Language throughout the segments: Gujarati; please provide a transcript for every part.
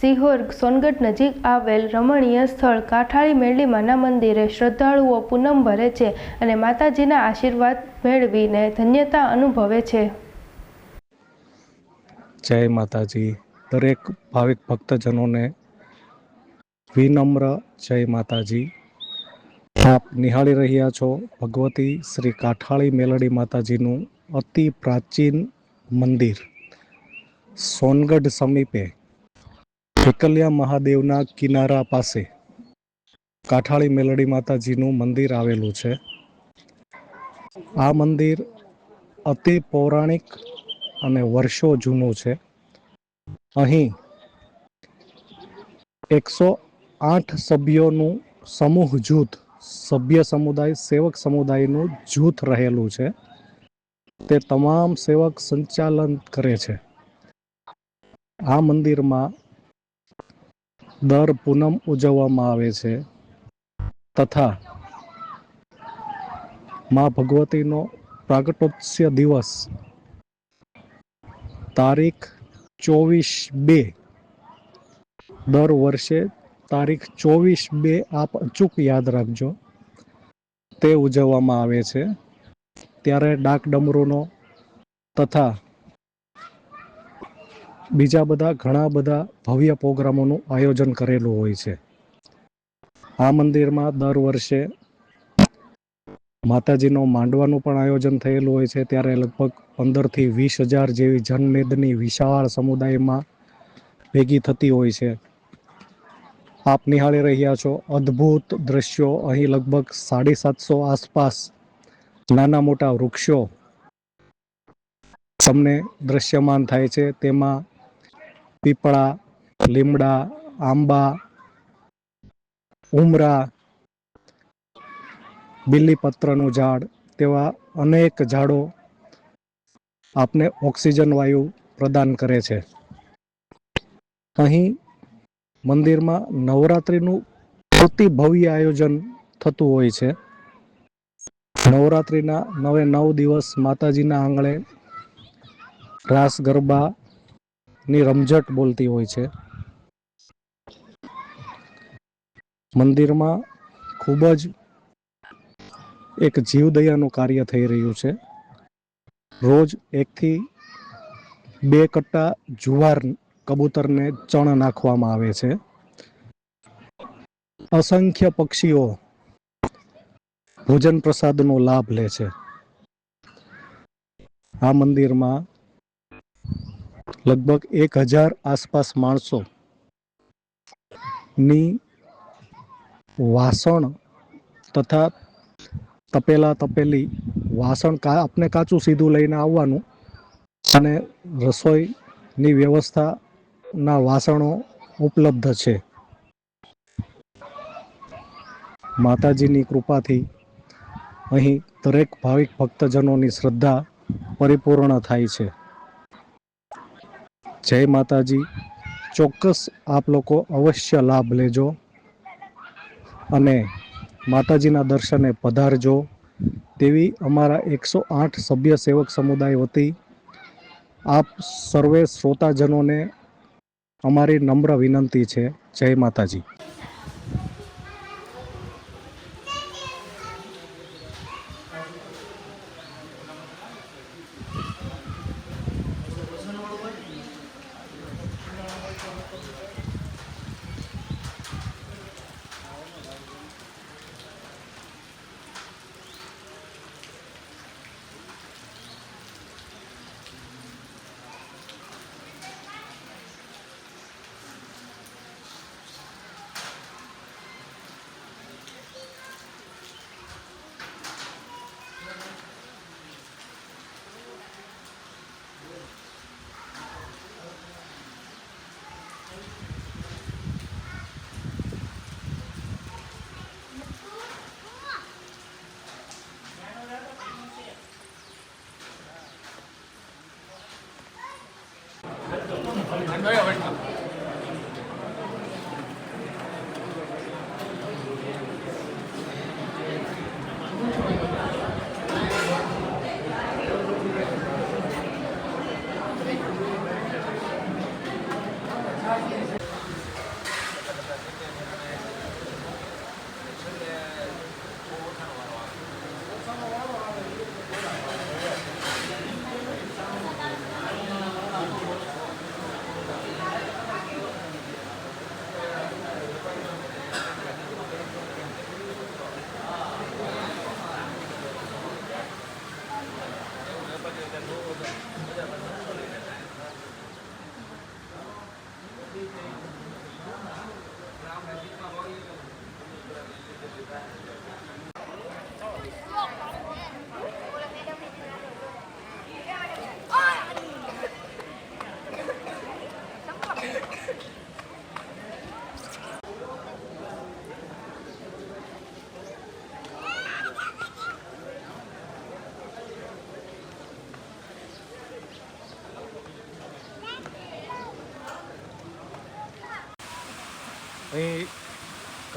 સિહોર સોનગઢ નજીક આવેલ રમણીય સ્થળ કાઠાળી મેરડીમાના મંદિરે શ્રદ્ધાળુઓ પૂનમ ભરે છે અને માતાજીના આશીર્વાદ મેળવીને ધન્યતા અનુભવે છે. જય માતાજી. દરેક ભાવિક ભક્તજનોને વિનમ્ર જય માતાજી. આપ નિહાળી રહ્યા છો ભગવતી શ્રી કાઠાળી મેલડી માતાજીનું અતિ પ્રાચીન મંદિર સોનગઢ સમીપે એકલિયા મહાદેવના કિનારા પાસે કાઠાળી મેલડી માતાજીનું મંદિર આવેલું છે. આ મંદિર અતિ પૌરાણિક અને વર્ષો જૂનું છે. અહીં એકસો આઠ સભ્યોનું સમૂહ જૂથ, સભ્ય સમુદાય, સેવક સમુદાયનું જૂથ રહેલું છે. તે તમામ સેવક સંચાલન કરે છે. આ મંદિરમાં દર પૂનમ ઉજવવામાં આવે છે. તથા મા ભગવતીનો પ્રાગટોત્સવ દિવસ તારીખ ચોવીસ બે. દર વર્ષે તારીખ ચોવીસ બે આપ અચૂક યાદ રાખજો. તે ઉજવવામાં આવે છે. ત્યારે ડાક ડમરૂનો તથા બીજા બધા ઘણા બધા ભવ્ય પ્રોગ્રામોનું આયોજન કરેલું હોય છે. આ મંદિરમાં દર વર્ષે માતાજીનો માંડવાનું પણ આયોજન થયેલું હોય છે. ત્યારે લગભગ પંદરથી વીસ હજાર જેવી જનમેદની વિશાળ સમુદાયમાં ભેગી થતી હોય છે. આપ નિહાળી રહ્યા છો અદ્ભુત દ્રશ્યો. અહીં લગભગ સાડી સાતસો આસપાસ નાના મોટા વૃક્ષો તમને દ્રશ્યમાન થાય છે. તેમાં પીપળા, લીમડા, આંબા, ઉમરા બીલીપત્રનું ઝાડ તેવા અનેક ઝાડો આપને ઓક્સિજન વાયુ પ્રદાન કરે છે. અહીં મંદિરમાં નવરાત્રિનું અતિ ભવ્ય આયોજન થતું હોય છે. નવરાત્રિના નવે નવ દિવસ માતાજીના આંગણે રાસ ગરબાની રમઝટ બોલતી હોય છે. મંદિરમાં ખૂબ જ એક જીવદયાનું કાર્ય થઈ રહ્યું છે. રોજ એકથી બે કટ્ટા જુવાર કબૂતરને ચણ નાખવામાં આવે છે. અસંખ્ય પક્ષીઓ ભોજન પ્રસાદનો લાભ લે છે. આ મંદિરમાં લગભગ એક હજાર આસપાસ માણસો ની વાસણ તથા તપેલા તપેલી વાસણ આપને કાચું સીધું લઈને આવવાનું અને રસોઈની વ્યવસ્થાના વાસણો ઉપલબ્ધ છે. માતાજીની કૃપાથી અહીં દરેક ભાવિક ભક્તજનોની શ્રદ્ધા પરિપૂર્ણ થાય છે. જય માતાજી. ચોક્કસ આપ લોકો અવશ્ય લાભ લેજો અને માતાજીના દર્શને પધારજો. તેવી અમારા એકસો આઠ સભ્ય સેવક સમુદાય વતી આપ સર્વે શ્રોતાજનોને અમારી નમ્ર વિનંતી છે. જય માતાજી. 没有为什么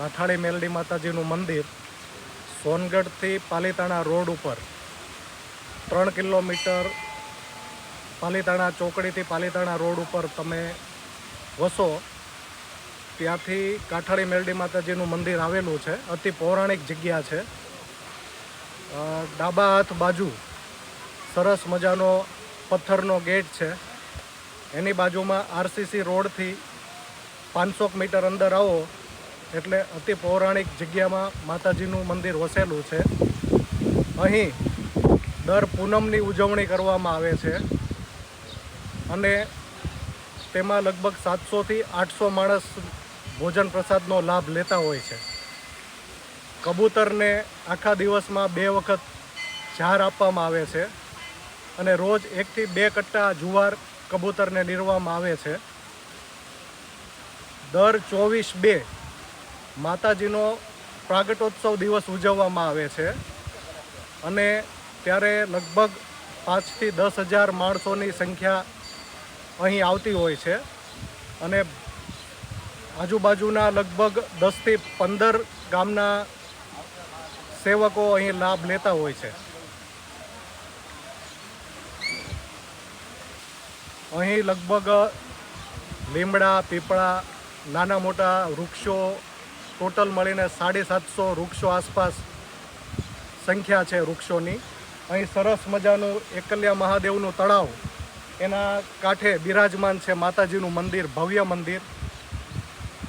કાંઠાળી મેલડી માતાજીનું મંદિર સોનગઢથી પાલીતાણા રોડ ઉપર. ત્રણ કિલોમીટર પાલીતાણા ચોકડીથી પાલીતાણા રોડ ઉપર તમે વસો. ત્યાંથી કાંઠાળી મેલડી માતાજીનું મંદિર આવેલું છે. અતિ પૌરાણિક જગ્યા છે. ડાબા હાથ બાજુ સરસ મજાનો પથ્થરનો ગેટ છે. એની બાજુમાં આરસીસી રોડથી પાંચસો મીટર અંદર આવો. એટલે અતિ પૌરાણિક જગ્યામાં માતાજીનું મંદિર વસેલું છે. અહીં દર પૂનમની ઉજવણી કરવામાં આવે છે અને તેમાં લગભગ સાતસોથી આઠસો માણસ ભોજન પ્રસાદનો લાભ લેતા હોય છે. કબૂતરને આખા દિવસમાં બે વખત ઝાર આપવામાં આવે છે અને રોજ એકથી બે કટ્ટા જુવાર કબૂતરને નીરવામાં આવે છે. દર ચોવીસ બે માતાજીનો પ્રાગટોત્સવ દિવસ ઉજવવામાં આવે છે. અને ત્યારે લગભગ પાંચથી દસ હજાર માણસોની સંખ્યા અહીં આવતી હોય છે. અને આજુબાજુના લગભગ દસથી પંદર ગામના સેવકો અહીં લાભ લેતા હોય છે. અહીં લગભગ લીમડા, પીપળા, નાના મોટા વૃક્ષો ટોટલ મળીને સાડી સાતસો વૃક્ષો આસપાસ સંખ્યા છે વૃક્ષોની. અહીં સરસ મજાનું એકલ્યા મહાદેવનું તળાવ. એના કાંઠે બિરાજમાન છે માતાજીનું મંદિર, ભવ્ય મંદિર.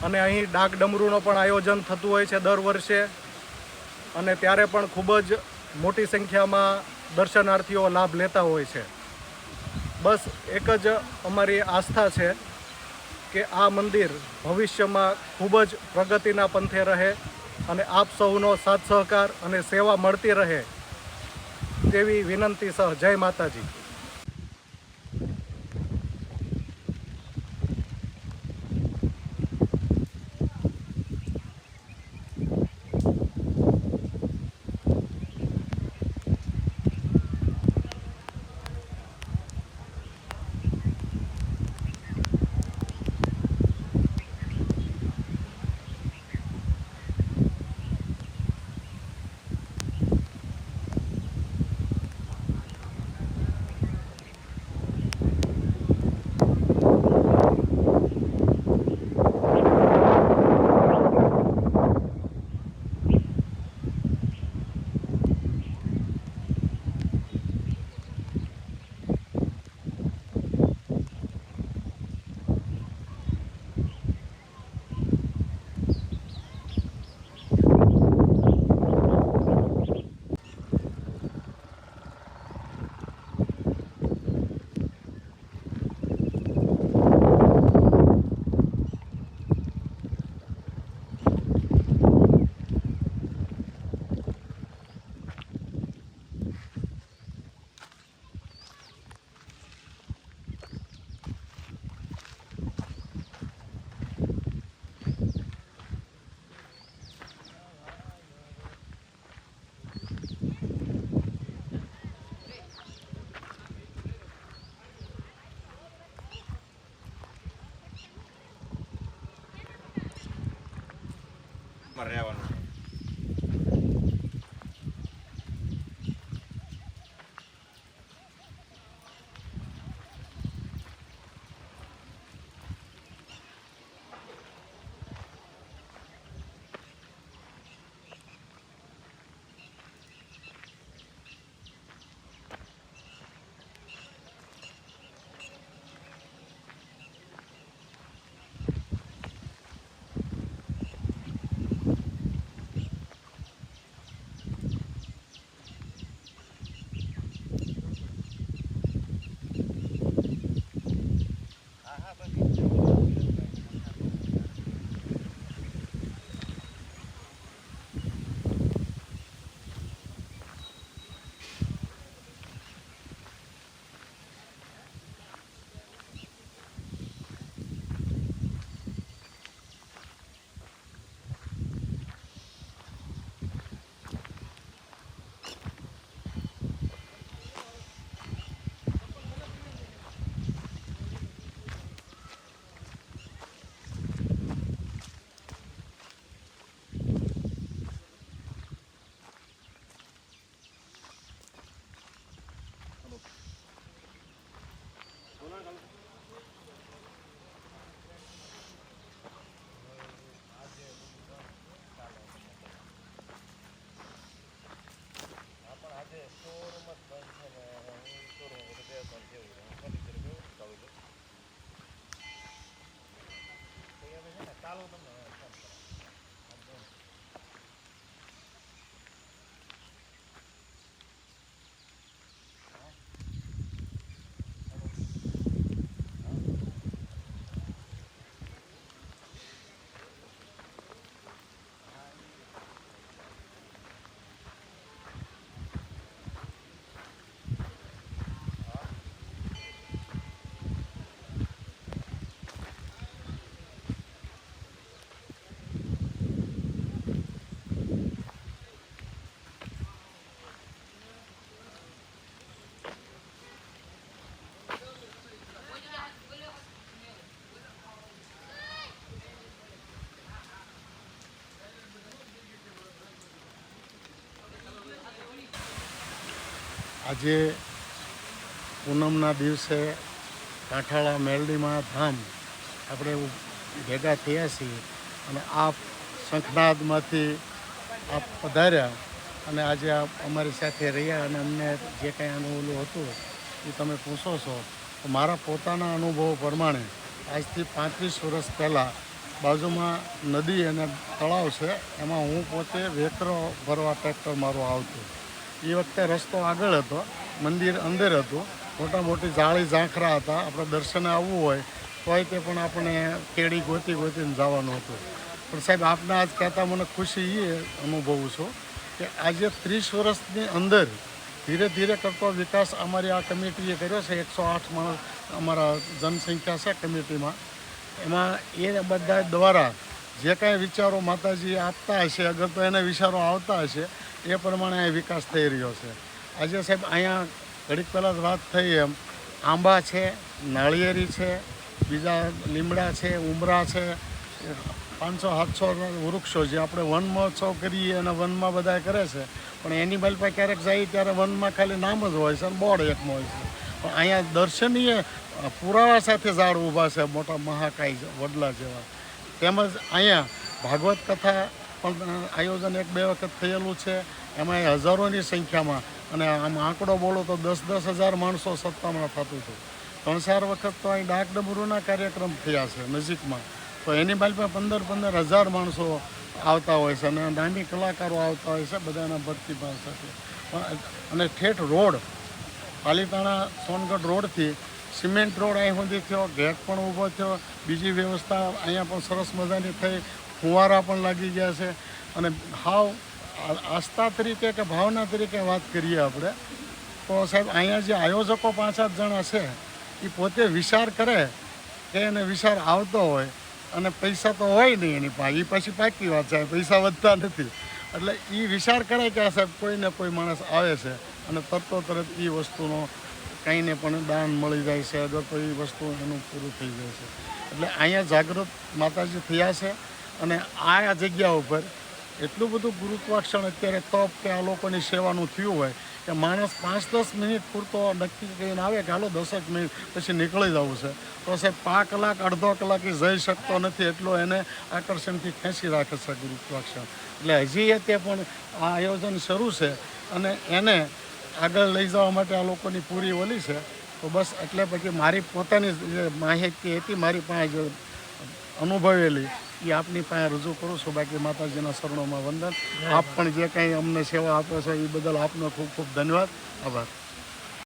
અને અહીં ડાક ડમરૂનો પણ આયોજન થતું હોય છે દર વર્ષે. અને ત્યારે પણ ખૂબ જ મોટી સંખ્યામાં દર્શનાર્થીઓ લાભ લેતા હોય છે. બસ એક જ અમારી આસ્થા છે. કે આ મંદિર ભવિષ્યમાં ખૂબ જ પ્રગતિના પંથે રહે અને આપ સૌનો સાથ સહકાર અને સેવા મળતી રહે તેવી વિનંતી સહ. જય માતાજી. માં આજે પૂનમના દિવસે કાંઠાળા મેલડીમાં ધામ આપણે ભેગા થયા છીએ અને આપ શંખનાદમાંથી આપ પધાર્યા અને આજે આપ અમારી સાથે રહ્યા અને અમને જે કાંઈ અનુભવ હતું એ તમે પૂછો છો. તો મારા પોતાના અનુભવો પ્રમાણે આજથી પાંત્રીસ વર્ષ પહેલાં બાજુમાં નદી અને તળાવ છે, એમાં હું પોતે વેકરો ભરવા ટ્રેક્ટર મારું આવતું એ વખતે રસ્તો આગળ હતો, મંદિર અંદર હતું. મોટા મોટી જાળી ઝાંખરા હતા. આપણે દર્શને આવવું હોય, તોય તે પણ આપણે કેડી ગોતી ગોતીને જવાનું હતું. પણ સાહેબ, આપને આજ કહેતા મને ખુશી એ અનુભવું છું કે આજે ત્રીસ વર્ષની અંદર ધીરે ધીરે કરતો વિકાસ અમારી આ કમિટીએ કર્યો છે. એકસો આઠ માણસ અમારા જનસંખ્યા છે કમિટીમાં. એમાં એ બધા દ્વારા જે કાંઈ વિચારો માતાજી આપતા હશે, અગર તો એને વિચારો આવતા હશે એ પ્રમાણે અહીં વિકાસ થઈ રહ્યો છે. આજે સાહેબ, અહીંયા ઘડીક પહેલાં જ વાત થઈ એમ. આંબા છે, નાળિયેરી છે, બીજા લીમડા છે, ઉમરા છે, પાંચસો, સાતસો વૃક્ષો જે આપણે વન મહોત્સવ કરીએ અને વનમાં બધા કરે છે. પણ એની બાજુ ક્યારેક જાય ત્યારે વનમાં ખાલી નામ જ હોય છે અને બોર્ડ એકમાં હોય છે. પણ અહીંયા દર્શનીય પુરાવા સાથે ઝાડ ઊભા છે, મોટા મહાકાય વડલા જેવા. તેમજ અહીંયા ભાગવત કથા પણ આયોજન એક બે વખત થયેલું છે. એમાં હજારોની સંખ્યામાં, અને આમ આંકડો બોલો તો દસ દસ હજાર માણસો સત્તામાં થતું હતું. ત્રણ ચાર વખત તો અહીં ડાક ડબરૂના કાર્યક્રમ થયા છે નજીકમાં. તો એની બાજુમાં પંદર પંદર હજાર માણસો આવતા હોય છે, અને નાની કલાકારો આવતા હોય છે બધાના ભરતી પણ, અને ઠેઠ રોડ, પાલીતાણા સોનગઢ રોડથી સિમેન્ટ રોડ અહીં સુધી થયો ગેટ પણ ઊભો થયો. બીજી વ્યવસ્થા અહીંયા પણ સરસ મજાની થઈ. ફુવારા પણ લાગી ગયા છે. અને હાવ આસ્થા તરીકે કે ભાવના તરીકે વાત કરીએ આપણે, તો સાહેબ, અહીંયા જે આયોજકો પાંચ સાત જણા છે એ પોતે વિચાર કરે કે એને વિચાર આવતો હોય અને પૈસા તો હોય નહીં એની પાસે એ પછી પાકી વાત છે, પૈસા વધતા નથી. એટલે એ વિચાર કરે કે આ સાહેબ કોઈને કોઈ માણસ આવે છે અને તરતો તરત એ વસ્તુનો કંઈને પણ દાન મળી જાય છે અથવા તો એ વસ્તુ એનું પૂરું થઈ જાય છે. એટલે અહીંયા જાગૃત માતાજી થયા છે અને આ જગ્યા ઉપર એટલું બધું ગુરુત્વાક્ષણ અત્યારે તપ કે આ લોકોની સેવાનું થયું હોય કે માણસ પાંચ દસ મિનિટ પૂરતો નક્કી કરીને આવે કે હાલો દસેક મિનિટ પછી નીકળી જવું છે. તો સાહેબ પાંચ કલાક, અડધો કલાક એ જઈ શકતો નથી એટલો એને આકર્ષણથી ખેંચી રાખે છે ગુરુત્વાક્ષણ એટલે હજી એ તે પણ આ આયોજન શરૂ છે અને એને આગળ લઈ જવા માટે આ લોકોની પૂરી ઓલી છે. તો બસ એટલે પછી મારી પોતાની જે માહિતી હતી, મારી પાસે અનુભવેલી એ આપની પાસે રજૂ કરું છું બાકી માતાજીના શરણોમાં વંદન. આપ પણ જે કાંઈ અમને સેવા આપો છો એ બદલ આપનો ખૂબ ખૂબ ધન્યવાદ. આભાર.